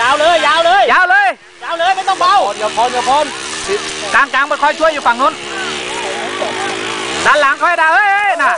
ยาวเลยยาวเลยยาวเลย ยาวเลยไม่ต้องเบาเดี๋ยวพรเดี๋ยวพรกลางกลางไปคอยช่วยอยู่ฝั่งนู้นด้านหลังคอยด่าเฮ้ยเฮ้ยน่ะ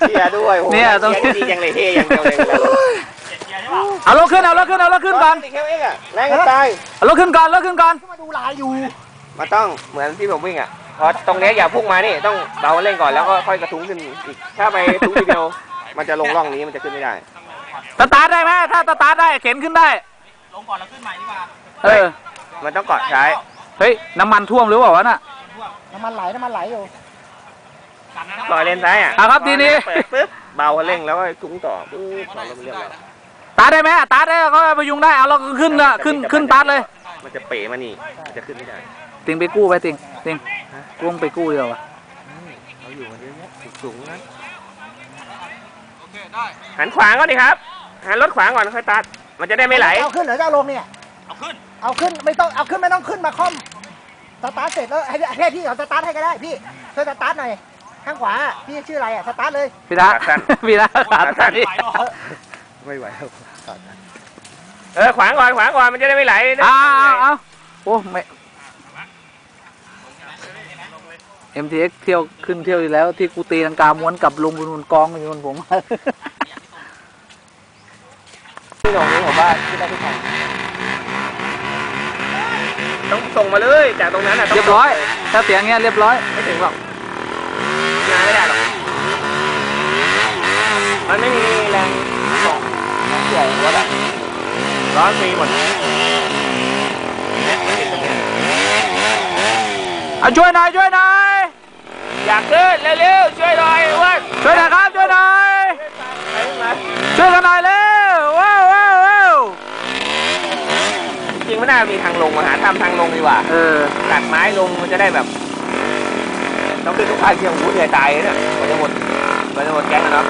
เชียร์ด้วยโอ้โหเนี่ยตรงนี้เชียร์ดียังเลยเฮยังเดียวเลยเอารถขึ้นเอารถขึ้นเอารถขึ้นก่อนติดแค่เองอะแรงกันตายเอารถขึ้นก่อนรถขึ้นก่อนมาดูลายอยู่มันต้องเหมือนที่ผมวิ่งอะพอตรงเนี้ยอย่าพุ่งมานี่ต้องเบาเร่งก่อนแล้วก็ค่อยกระทุ้งขึ้นอีกถ้าไปทุ้งทีเดียว มันจะลงร่องนี้มันจะขึ้นไม่ได้ สตาร์ทได้ไหมถ้าสตาร์ทได้เข็นขึ้นได้ ลงก่อนแล้วขึ้นใหม่ดีกว่าเออ มันต้องเกาะใช้เฮ้ยน้ำมันท่วมหรือเปล่าวะน่ะน้ำมันไหลน้ำมันไหลอยู่ปล่อยเลนซ้ายอะอะครับทีนี้เปิดปุ๊บเบาเร่งแล้วก็ทุ้งต่อปุ๊บต่อแล้วมันเรียบร้อยตาร์ทได้ไหมตาร์ทได้ก็พยุงได้เอาเราขึ้นน่ะขึ้นขึ้นตาร์ทเลย มันจะเป๋มานี่มันจะขึ้นไม่ได้ติงไปกู้ไปติงติงกู้ไปกู้เดียววะเขาอยู่มันเยอะแยะสูงๆนะหันขวางก่อนดิครับ หันรถขวางก่อนค่อยตัด มันจะได้ไม่ไหล เอาขึ้นหรือจะเอาลงเนี่ย เอาขึ้น เอาขึ้นไม่ต้องเอาขึ้นไม่ต้องขึ้นมาคอมสตาร์ทเสร็จแล้วให้ให้พี่เขาสตาร์ทให้ก็ได้พี่ช่วยสตาร์ทหน่อยข้างขวาพี่ชื่ออะไรอะสตาร์ทเลยพี่ตาขาสั้นพี่ตาขาขาสั้สั้นนนี่ไม่ไหวแล้วเออขวางก่อนขวางก่อนมันจะได้ไม่ไหลเอาเอาเอาโอ้ไม่ MTX เที่ยวขึ้นเที่ยวอีกแล้ว ที่กูตีลังกาม้วนกับลุงบุญกองอยู่บนผมที่ตรงนี้ผมว่าที่ได้ทุกทางต้องส่งมาเลยจากตรงนั้นอะต้งเรียบร้อย ถ้าเสียงเงี้ยเรียบร้อยไม่ถึงหรอกงานไม่ได้หรอกมันไม่มีแรงส่งแรงใหญ่รถอะร้อนฟรีหมดเอาช่วยหน่อยช่วยหน่อย อยากขึ้นเร็วๆช่วยหน่อยเว้ยช่วยหน่อยครับช่วยหน่อยไปมาช่วยกันหน่อยเร็วว้าวว้าวว้าวจริงๆไม่น่ามีทางลงมาหาทำทางลงดีกว่าเออตัดไม้ลงมันจะได้แบบต้องขึ้นทุกภาคเที่ยวหูเหนื่อยตายเลยเนี่ยมันจะหมดมันจะหมดแก๊งแล้วเนาะ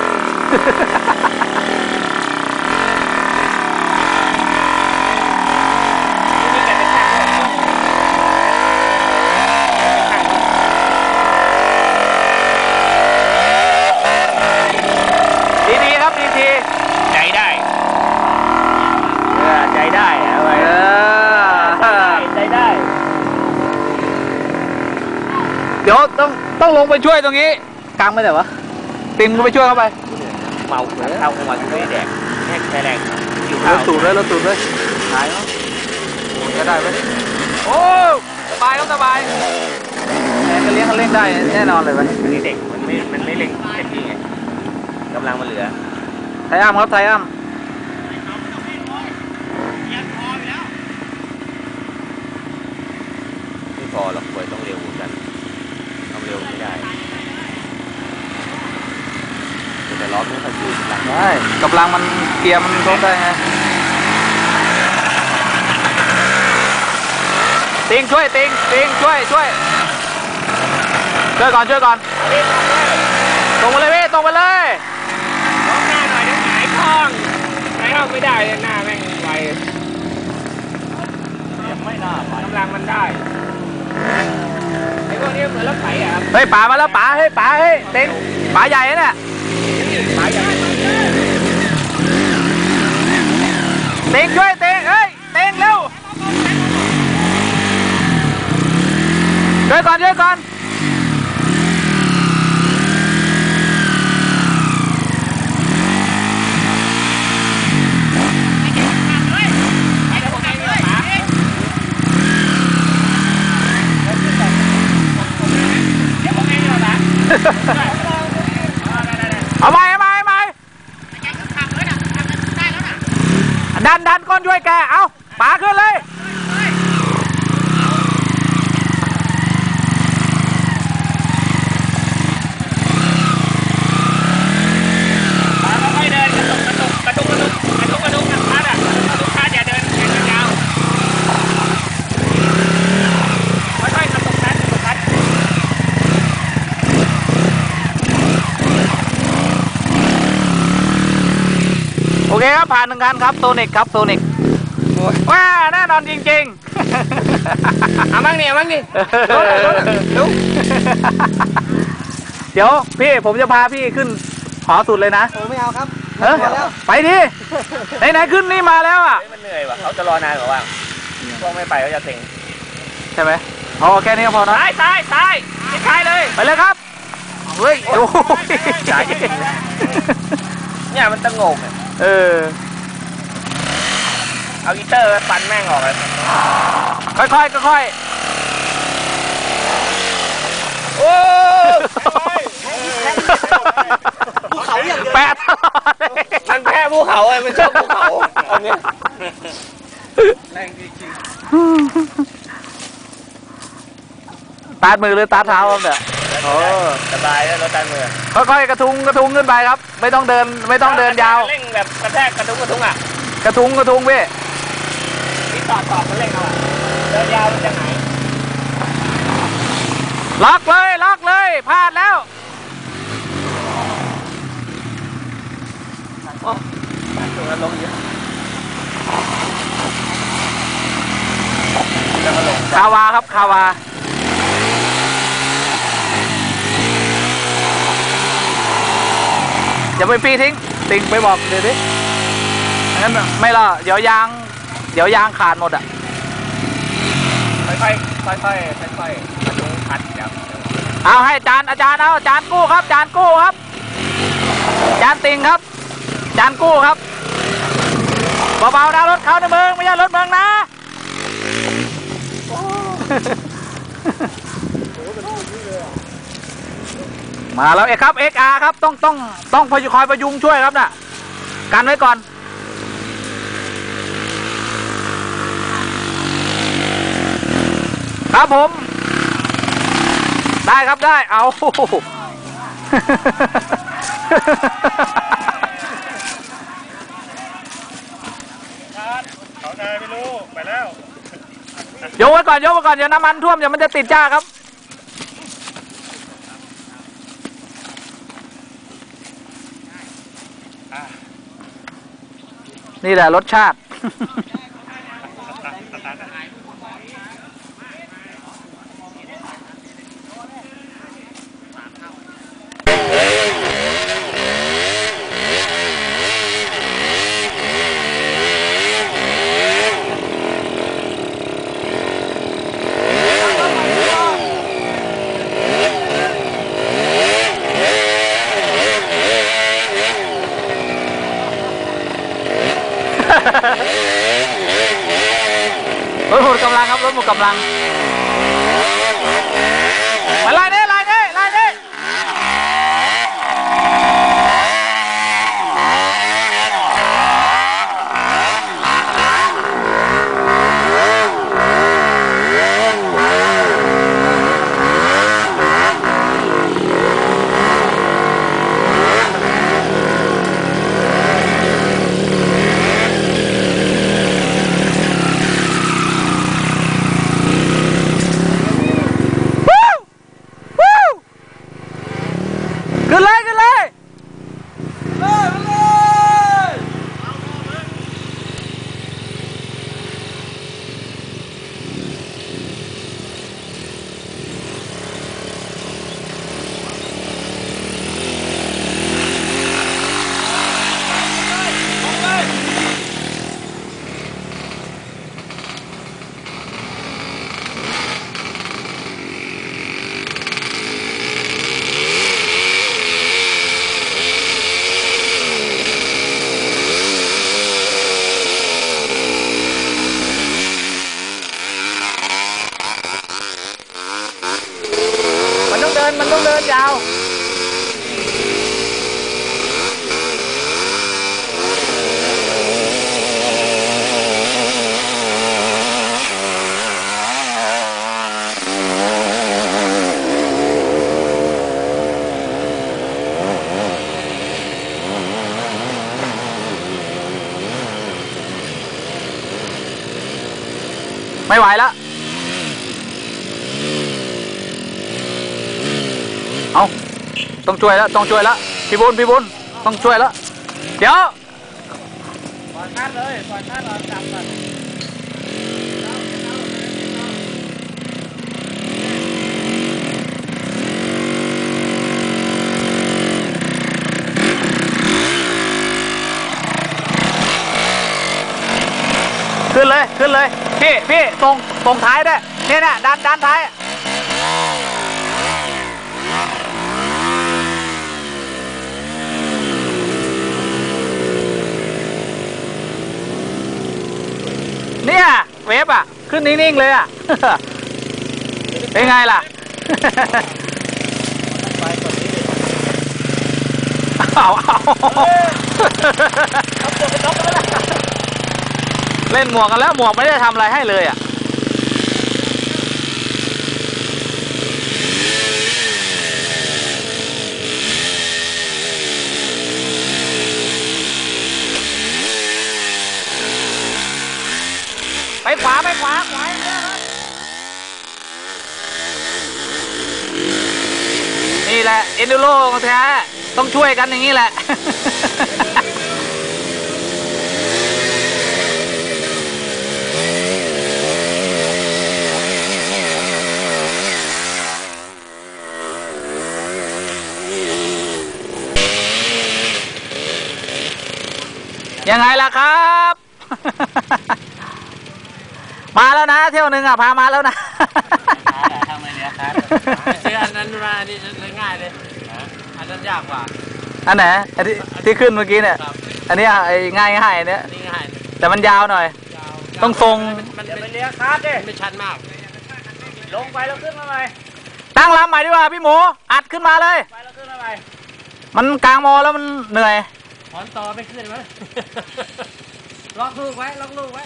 นี่แกเป็นช่างด้วยเป็นช่าง ดีดีๆครับดีดี ใจได้เออใจได้เอาไว้ เออ ใจได้ เดี๋ยวต้องต้องลงไปช่วยตรงนี้กลางไม่ได้วะติมก็ไปช่วยเข้าไป เมาเหมือนเข้ามาไม่ได้แดกแค่ใช้แรงอยู่รข้าวถตูดเลยรถตูดเลยหายแล้วโอ้ยก็ได้ไหมโอ้สบายครับสบายแหมก็เลี้ยงคันเร่งได้แน่นอนเลยไหมอันนี้เด็กมันไม่มันไม่เล็งเต็มที่ไงกำลังมันเหลือไทยอ้ำครับไทยอ้ำไม่พอหรอกป่วยต้องเร็วเหมือนกันทำ เร็วไม่ได้แต่ล้อไม่ค่อยอยู่กำลังได้กำลังมันเกียร์มันทดได้ไงติงช่วยติงติงช่วยช่วยช่วยก่อนช่วยก่อนตรงไปเลยพี่ตรงไปเลยล้อหน้าหน่อยเดี๋ยวหงายท้องหงายท้องไม่ได้เลยหน้าแม่งไวไม่น่ากำลังมันได้ไอ้ พวกนี้เหมือนรถไถอะเฮ้ยป๋ามาแล้วป๋าเฮ้ยป๋าเฮ้ยเต็งป๋าใหญ่นะเนี่ยหมาใหญ่เต็งช่วยเต็งเฮ้ยเต็งเร็วช่วยก่อนช่วยก่อน เอาไปเอาไปเอาไปดันดันก้อนช่วยแก เอาป๋าขึ้นเลย ค่อยๆเดินกระตุกกระตุกกระตุกกระตุกกระตุกกระตุกกระตุกพัดอะกระตุกพัดอย่าเดินอย่าเดินยาวค่อยๆกระตุกพัดกระตุกพัด โอเคครับ ผ่านหนึ่งคันครับโซนิกครับโซนิกว้าแน่นอนจริงๆเอามั่งนี่เอามั่งนี่เดี๋ยวเดี๋ยวพี่ผมจะพาพี่ขึ้นหอสุดเลยนะโอ้ไม่เอาครับเฮ้ยไปดิไหนๆขึ้นนี่มาแล้วอะเฮ้ยมันเหนื่อยว่ะเขาจะรอนานกว่าว่าพวกไม่ไปก็จะเซ็งใช่ไหมเอาแค่นี้ก็พอนะซ้ายซ้ายซ้ายที่ซ้ายเลยไปเลยครับเฮ้ยโอ้ยจ่ายเองเนี่ยมันตะโงกเนี่ย เออ เอาอีเตอร์ฟันแม่งออกเลย ค่อยๆค่อยโอ้ๆภูเขาอย่างเดียวแปะตลอดเลยมันแพ้ภูเขาไอ้มันชอบภูเขาอันเนี้ยตาดมือหรือตาดเท้าครับเนี่ย โอ้ สบายแล้วรถตันมือค่อยๆกระทุงกระทุงขึ้นไปครับ ไม่ต้องเดินไม่ต้องเดินยาว เร่งแบบกระแทกกระทุ้งกระทุ้งอะกระทุงกระทุงพี่นี่ต่อต่อมันเร่งเอาอะเดินยาวมันจะหายล็อกเลยล็อกเลยพลาดแล้วตรงนั้นลงเยอะแล้วก็ลงคาวาครับคาวา อย่าไปปีทิ้ง ติงไปบอกเดี๋ยวดิงั้นไม่ละเดี๋ยวยาง เดี๋ยวยางขาดหมดอะค่อยๆค่อยๆค่อยๆค่อยๆกระทุ้งพัดเดี๋ยวเอาให้จานอาจารย์เอาจานกู้ครับ จานกู้ครับ จานติงครับ จานกู้ครับเบาๆนะรถเขาในเมืองไม่ใช่รถเมืองนะ มาแล้วเอกครับ XR ครับต้องต้องต้องพยุคอยประยุงช่วยครับน่ะกันไว้ก่อน ครับผม ได้ครับได้เอา เขานายไม่รู้ ไปแล้วยกไว้ก่อนยกไว้ก่อนเดี๋ยวน้ำมันท่วมเดี๋ยวมันจะติดจ้าครับ นี่แหละรสชาติ รถหมดกำ ลั เอาต้องช่วยแล้วต้องช่วยแล้วพี่บุญพี่บุญต้องช่วยแล้วเดี๋ยวปล่อยคาดเลยปล่อยคาดราจับก่อนขึ้นเลยขึ้นเลยพี่พี่ตรงตรงท้ายด้วยเนี่ยนะด้านด้านท้าย เนี่ย เวฟอะ ขึ้นนิ่งๆเลยอะ เป็นไงล่ะเอาเอาเล่นหมวกกันแล้วหมวกไม่ได้ทำอะไรให้เลยอะ ไปขวาไปขวาขวาอย่างเดียวครับนี่แหละเอ็นดูโรของแท้ต้องช่วยกันอย่างนี้แหละ ยังไงล่ะครับ มาแล้ว นะ เที่ยวหนึ่งอะพามาแล้วนะทำไมเนี่ยครับไปซื้ออันนั้นมาอันนี้ง่ายเลยอันนั้นยากกว่าอันไหนอันที่ที่ขึ้นเมื่อกี้เนี่ยครับอันนี้อะไอ้ง่ายง่ายๆอันเนี้ยอันนี้ง่ายแต่มันยาวหน่อยยาวต้องทรงมันมันอย่าไปมันเลี้ยคาร์ดดิไม่ชันมาก ลงไปแล้วขึ้นมาใหม่ตั้งลำใหม่ดีกว่าพี่หมู อัดขึ้นมาเลย ไปแล้วขึ้นมาใหม่มันกลางมอแล้วมันเหนื่อยถอนต่อไม่ขึ้นมั้ยล็อกลูกไว้ล็อกลูกไว้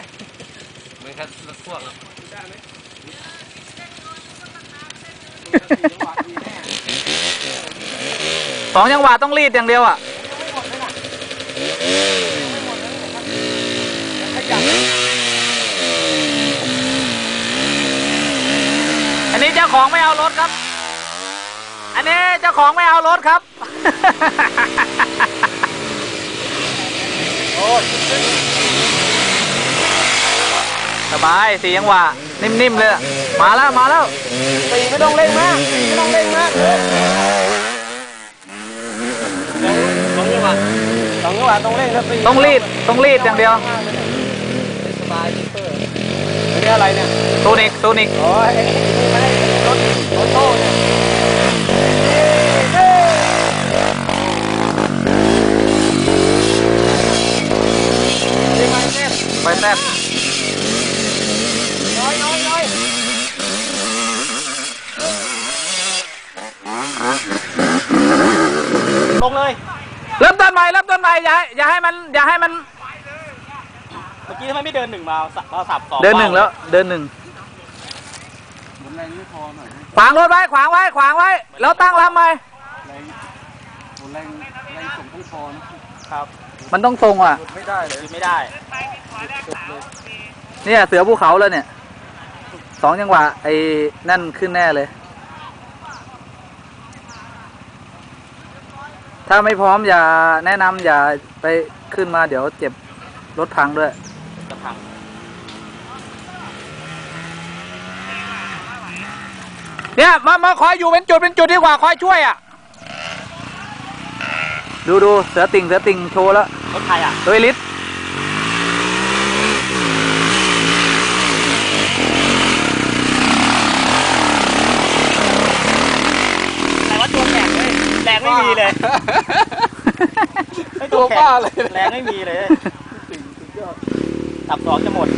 เหมือนกับรถพ่วงอะสองจังหวะต้องรีดอย่างเดียวอะ อันนี้เจ้าของไม่เอารถครับ อันนี้เจ้าของไม่เอารถครับ สบายสี่จังหวะ นิ่มๆเลยอะมาแล้วมาแล้วตีไม่ต้องเร่งมากตีไม่ต้องเร่งมากสองจังหวะสองจังหวะต้องเร่งแล้วตีต้องรีดต้องรีดอย่างเดียวสบายซิปเปอร์อันนี้อะไรเนี่ยตูนิกตูนิกอ๋อไอ้ไอ้นี่ไม่ได้รถรถโต้เนี่ยนี่ไปแน่ไปแซบ น้อยน้อยน้อยลงเลย เริ่ มต้นใหม่เริ่มต้นใหม่อย่าให้อย่าให้มันอย่าให้มันเมื่อกี้ทำไมไม่เดินหนึ่งมาสับมาสับสองเดินหนึ่งแล้ว เดินหนึ่งหมุนแรงไม่พอหน่อยขวางรถไว้ขวางไว้ขวางไว้ แล้วตั้งลำใหม่แรงหมุนแรงแรงส่งต้องพอนะครับ มันต้องทรงอะไม่ได้เลยไม่ได้เนี่ยเสือภูเขาแล้วเนี่ยสองจังหวะไอ้นั่นขึ้นแน่เลย ถ้าไม่พร้อมอย่าแนะนำอย่าไปขึ้นมาเดี๋ยวเจ็บรถพังด้วย จะพังเนี่ยมามาคอยอยู่เป็นจุดเป็นจุดดีกว่าคอยช่วยอะดูดูเสือติ่งเสือติ่งโชว์แล้วรถใครอะโดยลิศ แต่ว่าตัวแข็งเลยแรง ไม่มีเลยไม่ตัวบ้าเลย แรงไม่มีเลย ตับสองจะหมด